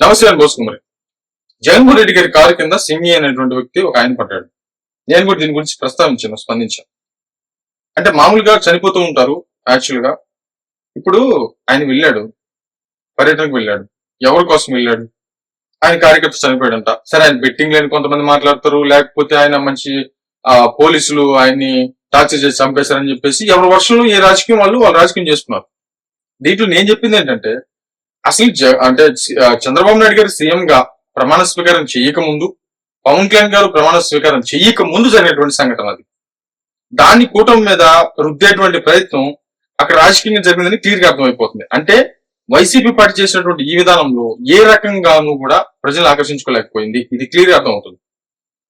నమస్తే అని బోసుకుమారి జగన్మోహన్ రెడ్డి గారి కారు కింద సింగి అనేటువంటి వ్యక్తి ఒక ఆయన పడ్డాడు. నేను కూడా దీని గురించి ప్రస్తావించాను స్పందించాను. అంటే మామూలుగా చనిపోతూ ఉంటారు యాక్చువల్గా. ఇప్పుడు ఆయన వెళ్ళాడు పర్యటనకు వెళ్ళాడు. ఎవరి కోసం వెళ్ళాడు? ఆయన కార్యకర్త చనిపోయాడంట. సరే ఆయన బెట్టింగ్ లేని కొంతమంది మాట్లాడతారు లేకపోతే ఆయన మంచి ఆ పోలీసులు ఆయన్ని టార్చర్ చేసి చంపేశారని చెప్పేసి ఎవరి వర్షంలో ఏ రాజకీయం వాళ్ళు వాళ్ళు రాజకీయం చేసుకున్నారు దీంట్లో నేను చెప్పింది ఏంటంటే అసలు అంటే చంద్రబాబు నాయుడు గారు సీఎం గా ప్రమాణ స్వీకారం చేయక ముందు పవన్ కళ్యాణ్ గారు ప్రమాణ స్వీకారం చేయక ముందు జరిగినటువంటి సంఘటన అది. దాన్ని కూటమి మీద రుద్దేటువంటి ప్రయత్నం అక్కడ రాజకీయంగా జరిగిందని క్లియర్గా అర్థమైపోతుంది. అంటే వైసీపీ పార్టీ చేసినటువంటి ఈ విధానంలో ఏ రకంగానూ కూడా ప్రజలు ఆకర్షించుకోలేకపోయింది. ఇది క్లియర్గా అర్థమవుతుంది.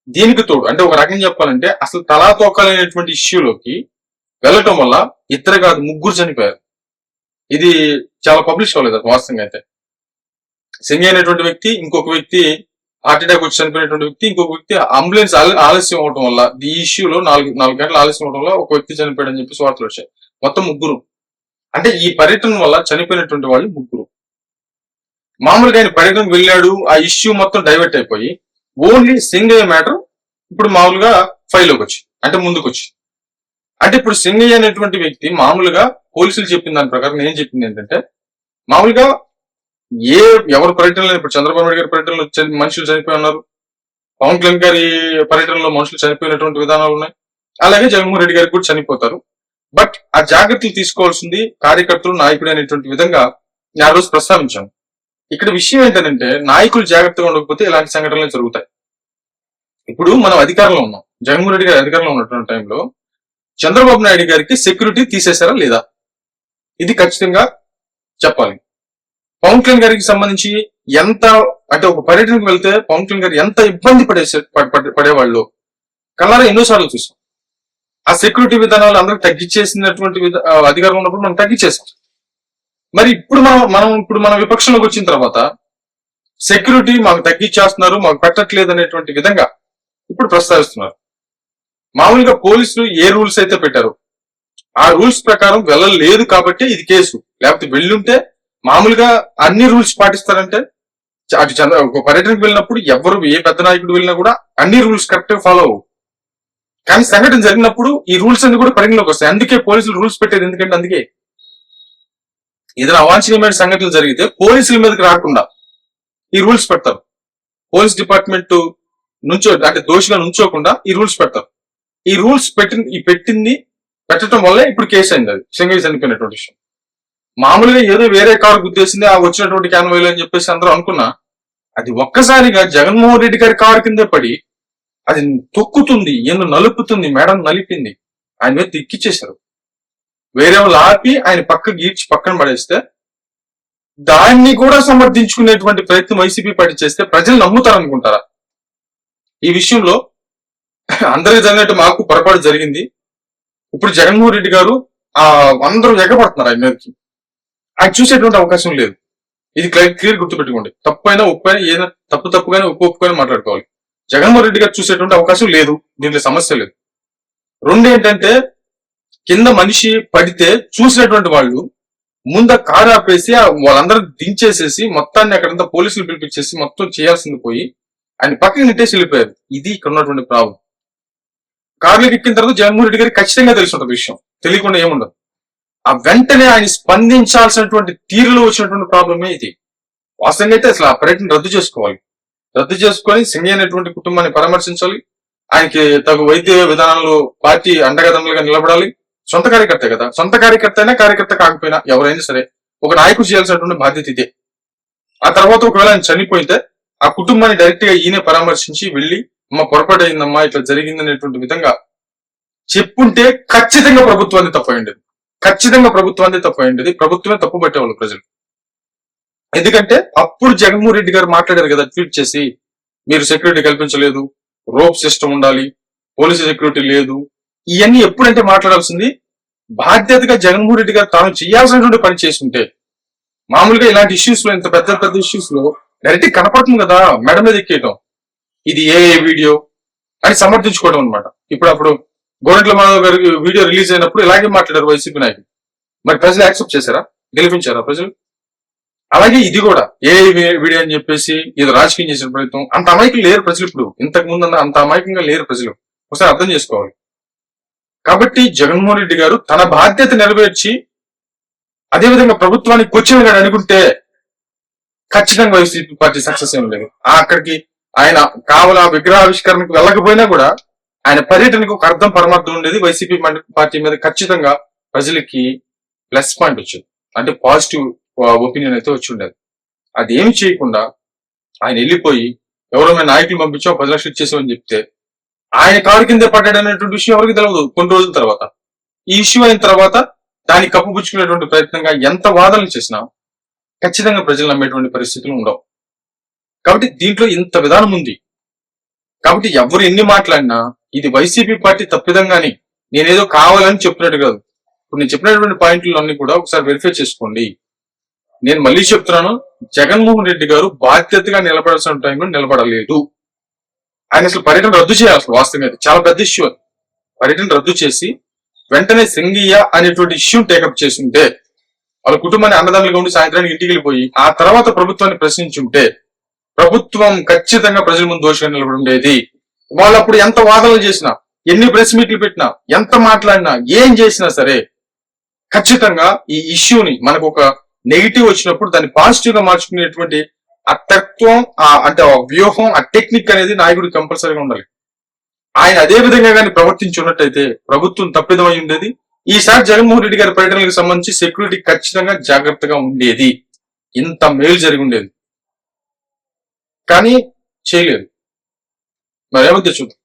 దీనికి తోడు అంటే ఒక రకంగా చెప్పాలంటే అసలు తలా తోకాలనేటువంటి ఇష్యూలోకి వెళ్ళటం వల్ల ఇద్దరు కాదు ముగ్గురు చనిపోయారు. ఇది చాలా పబ్లిష్ అవ్వలేదు అది వాస్తవంగా అయితే. సింగ్ అయినటువంటి వ్యక్తి ఇంకొక వ్యక్తి హార్ట్ అటాక్ వచ్చి చనిపోయినటువంటి వ్యక్తి ఇంకొక వ్యక్తి అంబులెన్స్ ఆలస్యం అవడం వల్ల ఈ ఇష్యూలో నాలుగు నాలుగు గంటల ఆలస్యం అవడం వల్ల ఒక వ్యక్తి చనిపోయాడు అని చెప్పి వార్తలు వచ్చాయి. మొత్తం ముగ్గురు. అంటే ఈ పర్యటన వల్ల చనిపోయినటువంటి వాళ్ళు ముగ్గురు. మామూలుగా ఆయన పర్యటనకు వెళ్ళాడు ఆ ఇష్యూ మొత్తం డైవర్ట్ అయిపోయి ఓన్లీ సింగ్ అయ్యే మ్యాటర్ ఇప్పుడు మామూలుగా ఫైల్లోకి వచ్చి అంటే ముందుకు వచ్చింది అంటే ఇప్పుడు సింగయ్య అనేటువంటి వ్యక్తి మామూలుగా పోలీసులు చెప్పిన దాని ప్రకారం నేను చెప్పింది ఏంటంటే మామూలుగా ఏ ఎవరు పర్యటనలో ఇప్పుడు చంద్రబాబు నాయుడు గారి పర్యటనలో మనుషులు చనిపోయి ఉన్నారు. పవన్ కళ్యాణ్ గారి పర్యటనలో మనుషులు చనిపోయినటువంటి విధానాలు ఉన్నాయి. అలాగే జగన్మోహన్ రెడ్డి గారికి కూడా చనిపోతారు. బట్ ఆ జాగ్రత్తలు తీసుకోవాల్సింది కార్యకర్తలు నాయకుడు అనేటువంటి విధంగా నేను ఆ రోజు ప్రస్తావించాను. ఇక్కడ విషయం ఏంటంటే నాయకులు జాగ్రత్తగా ఉండకపోతే ఇలాంటి సంఘటనలు జరుగుతాయి. ఇప్పుడు మనం అధికారంలో ఉన్నాం. జగన్మోహన్ రెడ్డి గారి అధికారంలో ఉన్నటువంటి టైంలో చంద్రబాబు నాయుడు గారికి సెక్యూరిటీ తీసేశారా లేదా? ఇది ఖచ్చితంగా చెప్పాలి. పవన్ కళ్యాణ్ గారికి సంబంధించి ఎంత అంటే ఒక పర్యటనకు వెళ్తే పవన్ కళ్యాణ్ గారు ఎంత ఇబ్బంది పడే పడేవాళ్ళు? కళ్ళారా ఎన్నోసార్లు చూసాం. ఆ సెక్యూరిటీ విధానాలు అందరికి తగ్గించేసినటువంటి అధికారం ఉన్నప్పుడు మనం తగ్గించేసాం. మరి ఇప్పుడు మనం మనం ఇప్పుడు మన విపక్షంలోకి వచ్చిన తర్వాత సెక్యూరిటీ మాకు తగ్గించేస్తున్నారు మాకు పెట్టట్లేదు అనేటువంటి విధంగా ఇప్పుడు ప్రస్తావిస్తున్నారు. మామూలుగా పోలీసులు ఏ రూల్స్ అయితే పెట్టారు ఆ రూల్స్ ప్రకారం వెళ్ళలేదు కాబట్టి ఇది కేసు. లేకపోతే వెళ్ళుంటే మామూలుగా అన్ని రూల్స్ పాటిస్తారంటే అటు చంద్ర ఒక పర్యటనకు వెళ్ళినప్పుడు ఎవరు ఏ పెద్ద నాయకుడు వెళ్ళినా కూడా అన్ని రూల్స్ కరెక్ట్ ఫాలో అవ్వు కానీ సంఘటన జరిగినప్పుడు ఈ రూల్స్ అన్ని కూడా పరిగణలోకి వస్తాయి. అందుకే పోలీసులు రూల్స్ పెట్టేది ఎందుకంటే అందుకే. ఏదైనా అవాంఛనీయమైన సంఘటనలు జరిగితే పోలీసుల మీదకి రాకుండా ఈ రూల్స్ పెడతారు. పోలీస్ డిపార్ట్మెంట్ నుంచో అంటే దోషిగా నుంచోకుండా ఈ రూల్స్ పెడతారు. ఈ రూల్స్ పెట్టి ఈ పెట్టింది పెట్టడం వల్ల ఇప్పుడు కేసు అయింది అది. సింగిల్ చనిపోయినటువంటి విషయం. మామూలుగా ఏదో వేరే కారు గుద్దేసింది ఆ వచ్చినటువంటి క్యాన్వైల్ అని చెప్పేసి అందరూ అనుకున్నా అది ఒక్కసారిగా జగన్మోహన్ రెడ్డి గారి కారు కిందే పడి అది తొక్కుతుంది ఎన్ను నలుపుతుంది మేడం నలిపింది ఆయన మీద తిక్కిచ్చేశారు. వేరే వాళ్ళు ఆపి ఆయన పక్క గీడ్చి పక్కన పడేస్తే దాన్ని కూడా సమర్థించుకునేటువంటి ప్రయత్నం వైసీపీ పార్టీ చేస్తే ప్రజలు నమ్ముతారు అనుకుంటారా ఈ విషయంలో అందరికి జరిగినట్టు మాకు పొరపాటు జరిగింది. ఇప్పుడు జగన్మోహన్ రెడ్డి గారు ఆ అందరూ ఎగబడుతున్నారు ఆయన మీదకి. ఆయన చూసేటువంటి అవకాశం లేదు. ఇది క్లియర్ గుర్తుపెట్టుకోండి. తప్పైనా ఉప్పైనా ఏదైనా తప్పు తప్పుగానే ఉప్పు ఒప్పుకొని మాట్లాడుకోవాలి. జగన్మోహన్ రెడ్డి గారు చూసేటువంటి అవకాశం లేదు. దీంట్లో సమస్య లేదు. రెండు ఏంటంటే కింద మనిషి పడితే చూసినటువంటి వాళ్ళు ముంద కారు ఆపేసి వాళ్ళందరూ దించేసేసి మొత్తాన్ని అక్కడంతా పోలీసులు పిలిపించేసి మొత్తం చేయాల్సింది పోయి ఆయన పక్కకి నెట్టేసి వెళ్ళిపోయారు. ఇది ఇక్కడ ఉన్నటువంటి ప్రాబ్లం. కార్లు ఎక్కిన తర్వాత జగన్మోహన్ రెడ్డి గారికి ఖచ్చితంగా తెలిసి ఉంటుంది విషయం. తెలియకుండా ఏముండదు. ఆ వెంటనే ఆయన స్పందించాల్సినటువంటి తీరులో వచ్చినటువంటి ప్రాబ్లమే ఇది. వాస్తవంగా అయితే అసలు ఆ పర్యటన రద్దు చేసుకోవాలి. రద్దు చేసుకొని సింగి అనేటువంటి కుటుంబాన్ని పరామర్శించాలి. ఆయనకి తగు వైద్య విధానంలో పార్టీ అండగదమ్ములుగా నిలబడాలి. సొంత కార్యకర్త కదా. సొంత కార్యకర్త అయినా కార్యకర్త కాకపోయినా ఎవరైనా సరే ఒక నాయకుడు చేయాల్సినటువంటి బాధ్యత ఇదే. ఆ తర్వాత ఒకవేళ ఆయన చనిపోయితే ఆ కుటుంబాన్ని డైరెక్ట్గా ఈయన పరామర్శించి వెళ్ళి అమ్మ పొరపాటు అయిందమ్మా ఇట్లా జరిగింది అనేటువంటి విధంగా చెప్పుంటే ఖచ్చితంగా ప్రభుత్వాన్ని తప్పయిండేది. ఖచ్చితంగా ప్రభుత్వాన్ని తప్పయిండేది. ప్రభుత్వమే తప్పు పట్టేవాళ్ళు ప్రజలు. ఎందుకంటే అప్పుడు జగన్మోహన్ రెడ్డి గారు మాట్లాడారు కదా ట్వీట్ చేసి మీరు సెక్యూరిటీ కల్పించలేదు రోప్ సిస్టమ్ ఉండాలి పోలీసు సెక్యూరిటీ లేదు. ఇవన్నీ ఎప్పుడంటే మాట్లాడాల్సింది బాధ్యతగా జగన్మోహన్ రెడ్డి గారు తాను చేయాల్సినటువంటి పని చేస్తుంటే. మామూలుగా ఇలాంటి ఇష్యూస్లో ఇంత పెద్ద పెద్ద ఇష్యూస్లో డైరెక్ట్ కనపడుతుంది కదా మెడ మీద ఎక్కేయటం. ఇది ఏ ఏ వీడియో అని సమర్థించుకోవడం అనమాట ఇప్పుడు అప్పుడు గోరెంట్ల మాధవ్ గారి వీడియో రిలీజ్ అయినప్పుడు ఇలాగే మాట్లాడారు వైసీపీ నాయకులు. మరి ప్రజలు యాక్సెప్ట్ చేశారా? గెలిపించారా ప్రజలు? అలాగే ఇది కూడా ఏ వీడియో అని చెప్పేసి ఇది రాజకీయం చేసిన ప్రయత్నం. అంత అమాయకులు లేరు ప్రజలు ఇప్పుడు. ఇంతకు ముందు అంత అమాయకంగా లేరు ప్రజలు. ఒకసారి అర్థం చేసుకోవాలి. కాబట్టి జగన్మోహన్ రెడ్డి గారు తన బాధ్యత నెరవేర్చి అదేవిధంగా ప్రభుత్వానికి క్వశ్చన్ గాని అనుకుంటే ఖచ్చితంగా వైసీపీ పార్టీ సక్సెస్ ఏం లేదు. అక్కడికి ఆయన కావల విగ్రహావిష్కరణకు వెళ్ళకపోయినా కూడా ఆయన పర్యటనకు ఒక అర్థం పరమార్థం ఉండేది. వైసీపీ పార్టీ మీద ఖచ్చితంగా ప్రజలకి ప్లస్ పాయింట్ వచ్చింది. అంటే పాజిటివ్ ఒపీనియన్ అయితే వచ్చి ఉండేది. అది ఏమి చేయకుండా ఆయన వెళ్ళిపోయి ఎవరైనా నాయకులు పంపించాం పది లక్షలు ఇచ్చేసామని చెప్తే ఆయన కారు కింద పడ్డాడు అనేటువంటి విషయం ఎవరికి తెలియదు కొన్ని రోజుల తర్వాత. ఈ ఇష్యూ అయిన తర్వాత దాన్ని కప్పుపుచ్చుకునేటువంటి ప్రయత్నంగా ఎంత వాదనలు చేసినా ఖచ్చితంగా ప్రజలు నమ్మేటువంటి పరిస్థితులు ఉండవు. కాబట్టి దీంట్లో ఇంత విధానం ఉంది. కాబట్టి ఎవరు ఎన్ని మాట్లాడినా ఇది వైసీపీ పార్టీ తప్పిదంగాని నేనేదో కావాలని చెప్పినట్టు కాదు. ఇప్పుడు నేను చెప్పినటువంటి పాయింట్లు కూడా ఒకసారి వెరిఫై చేసుకోండి. నేను మళ్ళీ చెప్తున్నాను జగన్మోహన్ రెడ్డి గారు బాధ్యతగా నిలబడాల్సిన టైంలో నిలబడలేదు. ఆయన అసలు పర్యటన రద్దు చేయాలి అసలు వాస్తవం అది చాలా పెద్ద ఇష్యూ అది. పర్యటన రద్దు చేసి వెంటనే సింగియ్య అనేటువంటి ఇష్యూ టేకప్ చేస్తుంటే వాళ్ళ కుటుంబాన్ని అన్నదమ్ములుగా ఉండి సాయంత్రానికి ఇంటికి వెళ్ళిపోయి ఆ తర్వాత ప్రభుత్వాన్ని ప్రశ్నించుంటే ప్రభుత్వం ఖచ్చితంగా ప్రజల ముందు దోషంగా నిలబడి ఉండేది వాళ్ళు అప్పుడు ఎంత వాదనలు చేసినా ఎన్ని ప్రెస్ మీట్లు పెట్టినా ఎంత మాట్లాడినా ఏం చేసినా సరే ఖచ్చితంగా ఈ ఇష్యూని మనకు ఒక నెగిటివ్ వచ్చినప్పుడు దాన్ని పాజిటివ్గా మార్చుకునేటువంటి ఆ తత్వం ఆ అంటే ఆ వ్యూహం ఆ టెక్నిక్ అనేది నాయకుడికి కంపల్సరీగా ఉండాలి. ఆయన అదే విధంగా కానీ ప్రవర్తించి ఉన్నట్టయితే ప్రభుత్వం తప్పిదమై ఉండేది. ఈసారి జగన్మోహన్ రెడ్డి గారి పర్యటనలకు సంబంధించి సెక్యూరిటీ ఖచ్చితంగా జాగ్రత్తగా ఉండేది. ఇంత మేలు జరిగి ఉండేది. కానీ చేయలేదు. మరి ఏమైతే చూద్దాం